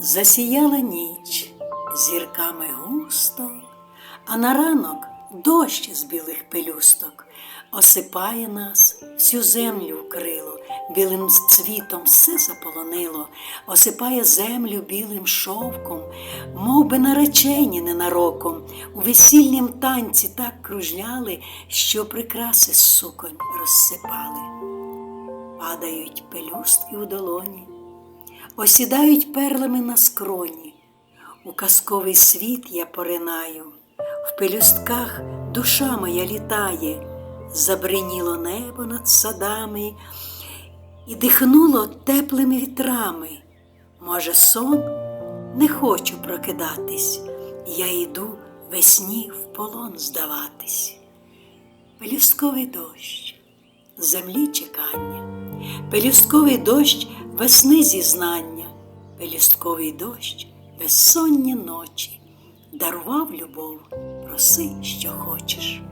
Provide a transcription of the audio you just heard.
Засіяла ніч. Зірками густо, а на ранок дощ з білих пелюсток. Осипає нас, всю землю вкрило, білим цвітом все заполонило, осипає землю білим шовком, мов би наречені ненароком, у весільнім танці так кружляли, що прикраси суконь розсипали. Падають пелюстки у долоні, осідають перлами на скроні. У казковий світ я поринаю, в пелюстках душа моя літає, забриніло небо над садами і дихнуло теплими вітрами. Може, сон не хочу прокидатись, я йду весні в полон здаватись. Пелюстковий дощ, землі чекання, пелюстковий дощ весни зізнання, пелюстковий дощ безсонні ночі, дарував любов, проси, що хочеш.